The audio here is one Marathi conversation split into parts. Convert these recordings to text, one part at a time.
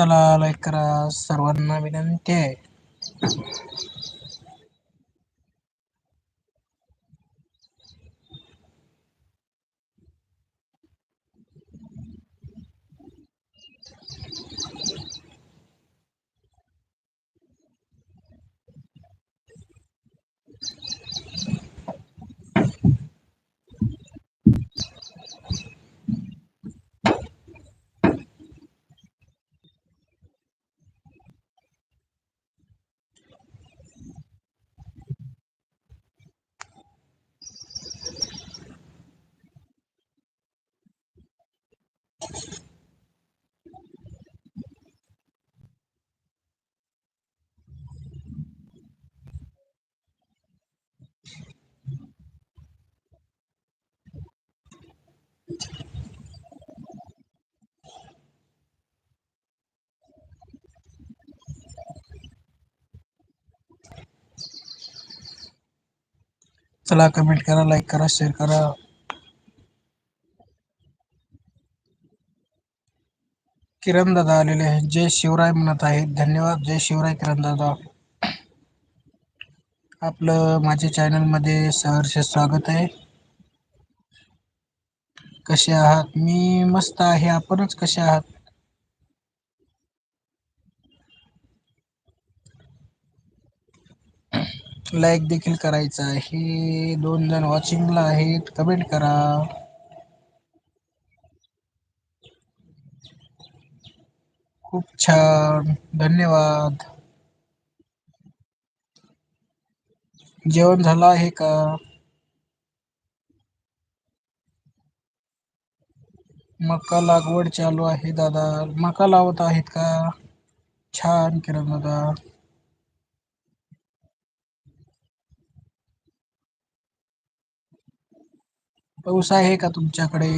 चला लाईक करा सर्वांना विनंती आहे. चला कमेंट करा लाईक करा शेअर करा. किरण दादा आलेले आहेत जय शिवराय म्हणत आहेत धन्यवाद जय शिवराय किरण दादा. आपलं माझ्या चॅनलमध्ये सहर्ष स्वागत आहे. कसे आहात मी मस्त आहे आपणच कसे आहात. लाईक देखील करायचं आहे दोन जण वॉचिंगला आहेत कमेंट करा. खूप छान धन्यवाद. जेवण झालं आहे का? मका लागवड चालू आहे दादा मका लावत आहेत का? छान किरण दादा. पाऊस आहे का तुमच्याकडे?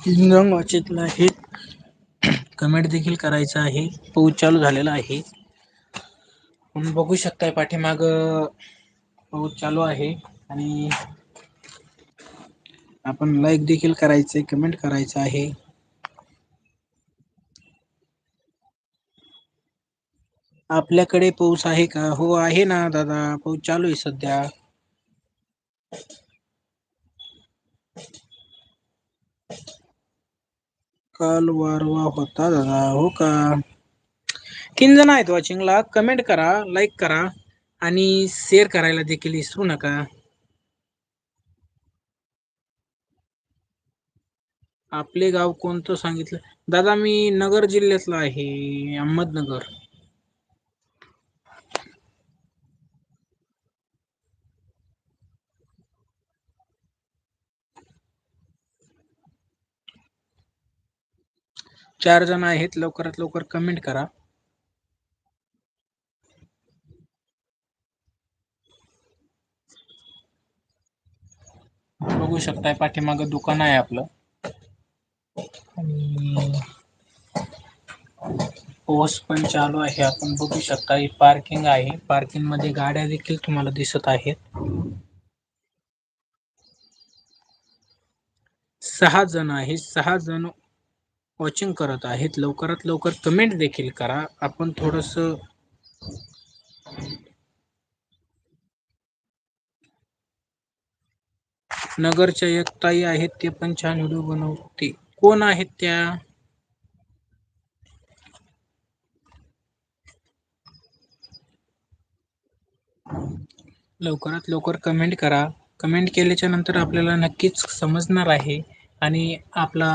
तीन जण वाचेतला कमेंट देखील करायचं आहे पाऊस चालू झालेला आहे. तुम्ही बघू शकताय पाठीमाग पाऊस चालू आहे आणि आपण लाईक देखील करायचे कमेंट करायचं आहे. आपल्याकडे पाऊस आहे का हो आहे ना दादा पाऊस चालू आहे सध्या. काल वारवा होता दादा हो का? तीन जण आहेत वॉचिंगला कमेंट करा लाईक करा. आणि शेअर करायला देखील विसरू नका. आपले गाव कोणतं सांगितलं दादा मी नगर जिल्ह्यातला आहे अहमदनगर. चार जण आहेत लवकरात लवकर कमेंट करा. बघू शकताय पाठीमाग दुकान आहे आपलं. पोस पण चालू आहे आपण बघू शकता ही पार्किंग आहे पार्किंगमध्ये गाड्या देखील तुम्हाला दिसत आहेत. सहा जण आहे सहा जण वॉचिंग करत आहेत लवकरात लवकर कमेंट देखील करा आपण थोडस नगरच्या एक ताई आहेत ते पण छान व्हिडिओ बनवते कोण आहेत त्या? लवकरात लवकर कमेंट करा. कमेंट केल्याच्यानंतर आपल्याला नक्कीच समजणार आहे आणि आपला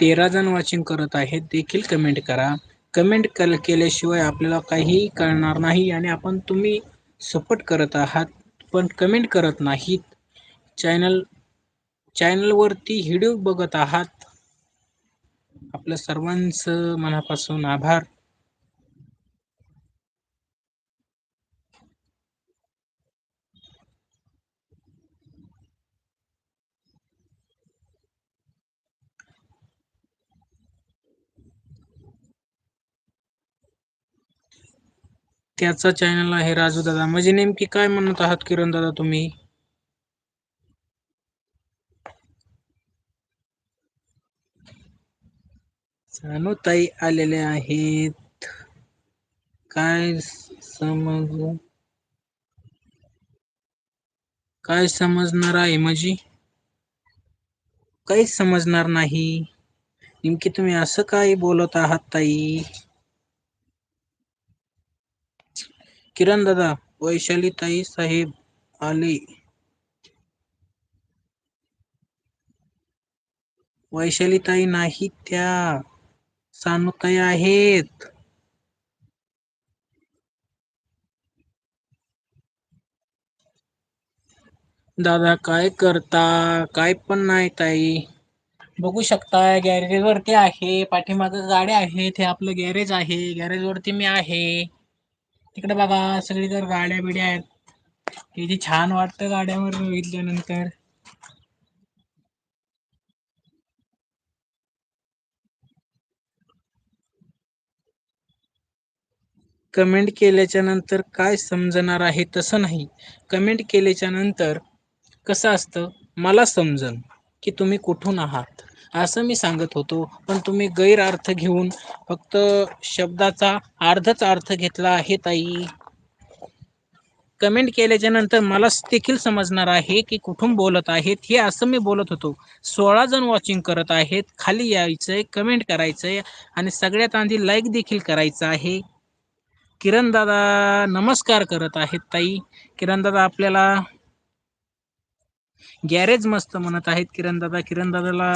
तेरा जण वॉचिंग करत आहेत देखील कमेंट करा. कमेंट केल्याशिवाय आपल्याला काहीही कळणार नाही आणि आपण तुम्ही सपोर्ट करत आहात पण कमेंट करत नाहीत चॅनल चॅनलवरती व्हिडिओ बघत आहात. आपल्या सर्वांचं मनापासून आभार. त्याचा चॅनल आहे राजू दादा. म्हणजे नेमकी काय म्हणत आहात किरण दादा तुम्ही? ताई आलेले आहेत. काय समज? काय समजणार आहे माझी काहीच समजणार नाही. नेमकी तुम्ही असं काय बोलत आहात ताई? किरण दादा वैशाली ताई साहेब आले. वैशालीताई नाही त्या सानुताई आहेत. दादा काय करता? काय पण नाही ताई. बघू शकता गॅरेज वरती आहे पाठीमाग गाड्या आहेत हे आपलं गॅरेज आहे गॅरेज वरती मी आहे. तिकडे बघा सगळी गाड्या बिड्या आहेत. किती छान वाटतं गाड्यावर बघितल्यानंतर. कमेंट केल्याच्यानंतर काय समजणार आहे तसं नाही. कमेंट केल्याच्यानंतर कसं असतं? मला समजन की तुम्ही कुठून आहात? असं मी सांगत होतो. पण तुम्ही गैरअर्थ घेऊन फक्त शब्दाचा अर्धच अर्थ घेतला आहे ताई. कमेंट केल्याच्यानंतर मला देखील समजणार आहे की कुठून बोलत आहेत हे असं मी बोलत होतो. सोळा जण वॉचिंग करत आहेत. खाली यायचंय कमेंट करायचंय आणि सगळ्यात आधी लाईक देखील करायचं आहे. किरण दादा नमस्कार करत आहेत ताई. किरण दादा आपल्याला गॅरेज मस्त म्हणत आहेत किरण दादा किरण दादाला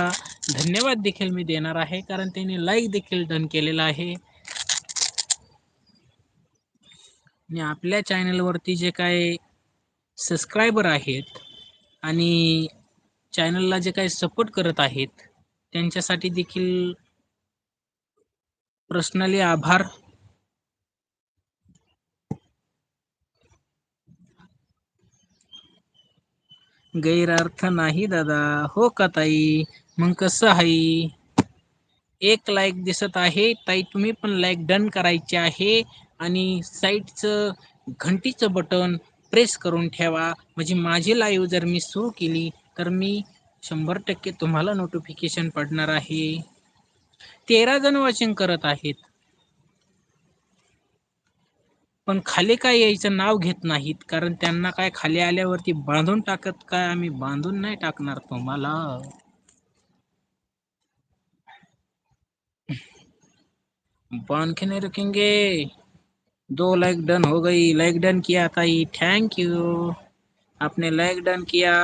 धन्यवाद देखील मी देणार आहे कारण त्यांनी लाईक देखील डन केलेला आहे. आणि आपल्या चॅनलवरती जे काय सबस्क्रायबर आहेत आणि चॅनलला जे काही सपोर्ट करत आहेत त्यांच्यासाठी देखील पर्सनली आभार. गैरअर्थ नाही दादा. हो का ताई? मग कसं आहे? एक लाईक दिसत आहे. ताई तुम्ही पण लाईक डन करायचे आहे. आणि साईटचं घंटीचं बटन प्रेस करून ठेवा. म्हणजे माझी लाईव्ह जर मी सुरू केली तर मी शंभर टक्के तुम्हाला नोटिफिकेशन पडणार आहे. तेरा जण वॉचिंग करत आहेत. खाली काय यायचं नाव घेत नाहीत. कारण त्यांना काय खाली आल्यावरती बांधून टाकत काय आम्ही? बांधून नाही टाकणार तुम्हाला. बाँध के नहीं रखेंगे. दो लाइक डन हो गई. लाइक डन किया ताई. थैंक यू आपने लाइक डन किया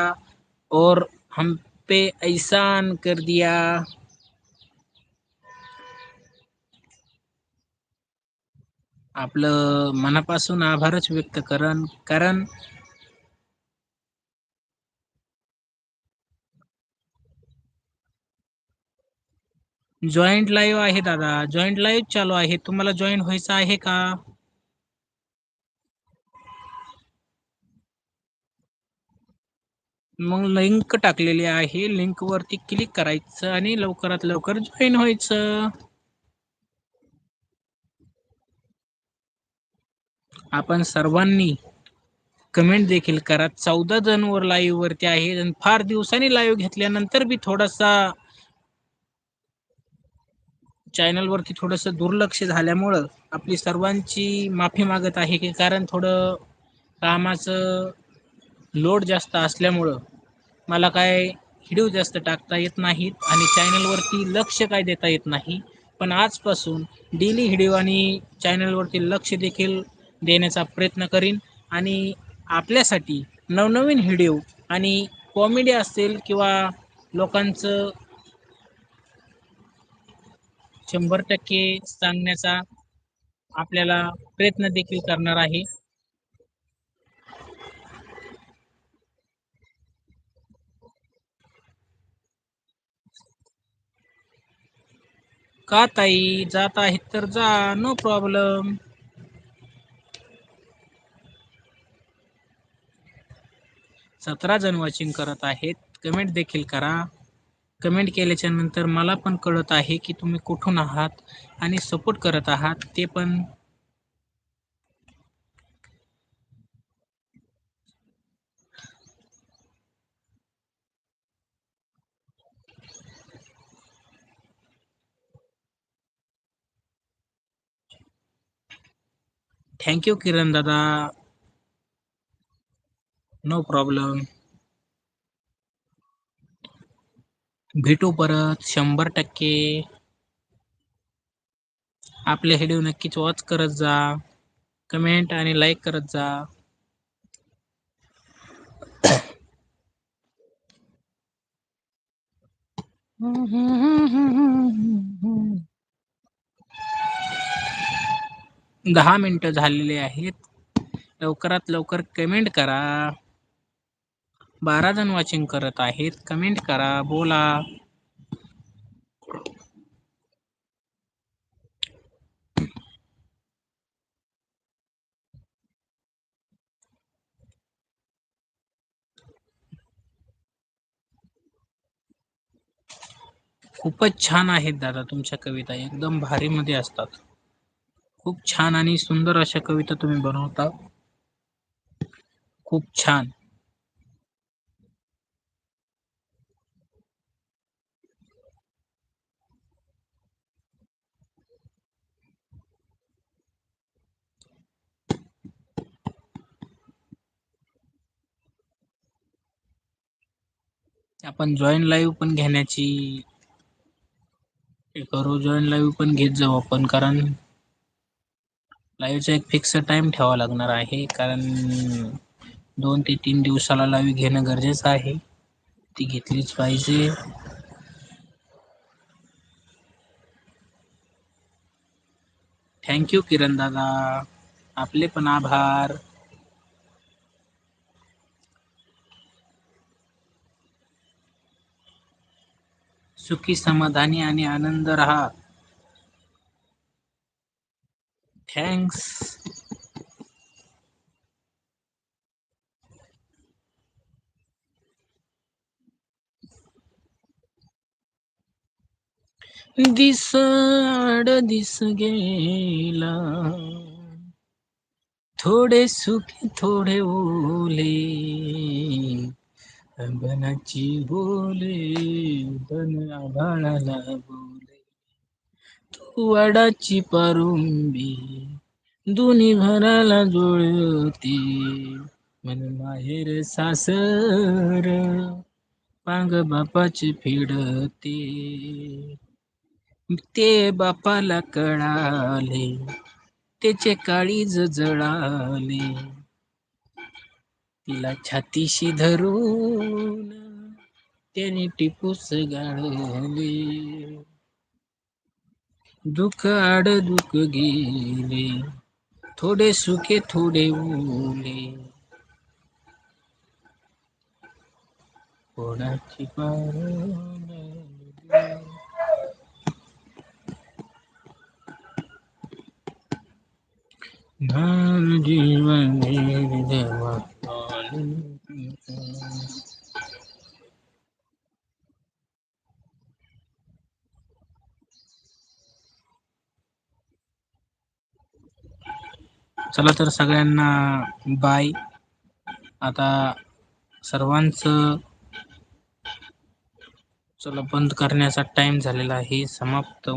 और हम पे एहसान कर दिया. आपलं मनापासून आभारच व्यक्त करण कारण जॉईंट लाईव्ह आहे दादा. जॉईंट लाईव्ह चालू आहे. तुम्हाला जॉईंट व्हायचं आहे का? मग लिंक टाकलेली आहे. लिंक वरती क्लिक करायचं आणि लवकरात लवकर जॉईन व्हायचं. आपण सर्वांनी कमेंट देखील करा. चौदा जण वर लाईव्ह वरती आहे आणि फार दिवसांनी लाईव्ह घेतल्यानंतर बी थोडासा चॅनल वरती थोडस दुर्लक्ष झाल्यामुळं आपली सर्वांची माफी मागत आहे की कारण थोडं कामाचं लोड जास्त असल्यामुळं मला काय व्हिडिओ जास्त टाकता येत नाहीत आणि चॅनलवरती लक्ष काय देता येत नाही. पण आजपासून डेली व्हिडिओ आणि चॅनलवरती लक्ष देखील देण्याचा प्रयत्न करीन. आणि आपल्यासाठी नवनवीन व्हिडिओ आणि कॉमेडी असेल किंवा लोकांचं शंभर टक्के सांगण्याचा आपल्याला प्रयत्न देखील करणार आहे. का ताई? जात आहेत तर जा. नो प्रॉब्लेम सतरा जण वॉचिंग करत आहेत. कमेंट देखील करा. कमेंट केल्याच्यानंतर मला पण कळत आहे की तुम्ही कुठून आहात आणि सपोर्ट करत आहात ते पण. थँक्यू किरण दादा. नो प्रॉब्लेम भेटू परत शंभर टक्के. आपले व्हिडिओ नक्कीच वॉच करत जा. कमेंट आणि लाईक करत जा. दहा मिनिटं झालेली आहेत. लवकरात लवकर कमेंट करा. बारा जण वॉचिंग करत आहेत. कमेंट करा बोला. खूपच छान आहेत दादा तुमच्या कविता. एकदम भारी मध्ये असतात. खूप छान आणि सुंदर अशा कविता तुम्ही बनवता. खूप छान. आपण जॉईन लाईव्ह पण घेण्याची करू जॉईन लाईव्ह पण घेत जाऊ आपण. कारण लाईव्हचा एक फिक्स टाइम ठेवा लागणार आहे. कारण दोन ते तीन दिवसाला लाईव्ह घेणं गरजेचं आहे. ती घेतलीच पाहिजे. थँक्यू किरण दादा. आपले पण आभार. सुखी समाधानी आणि आनंद रहा. थँक्स दिसाड दिस गेला. थोडे सुखी थोडे ओले. बनाची बोले बन आभाळाला बोले. तू वाडाची पारुंबी दोन्ही भराला जुळती. मन माहेर सासर पांग बापाची फिडते ते बापाला कळाले त्याचे काळीज जळाले. तिला छातीशी धरून त्याने टिपूस गाळले. दुःख आड दुःख गेले थोडे सुखे थोडे ओले. कोणाची पार धन जीवन देवा चला तर सगळ्यांना बाय आता सर्वांचं चला बंद करण्याचा टाइम झालेला आहे. समाप्त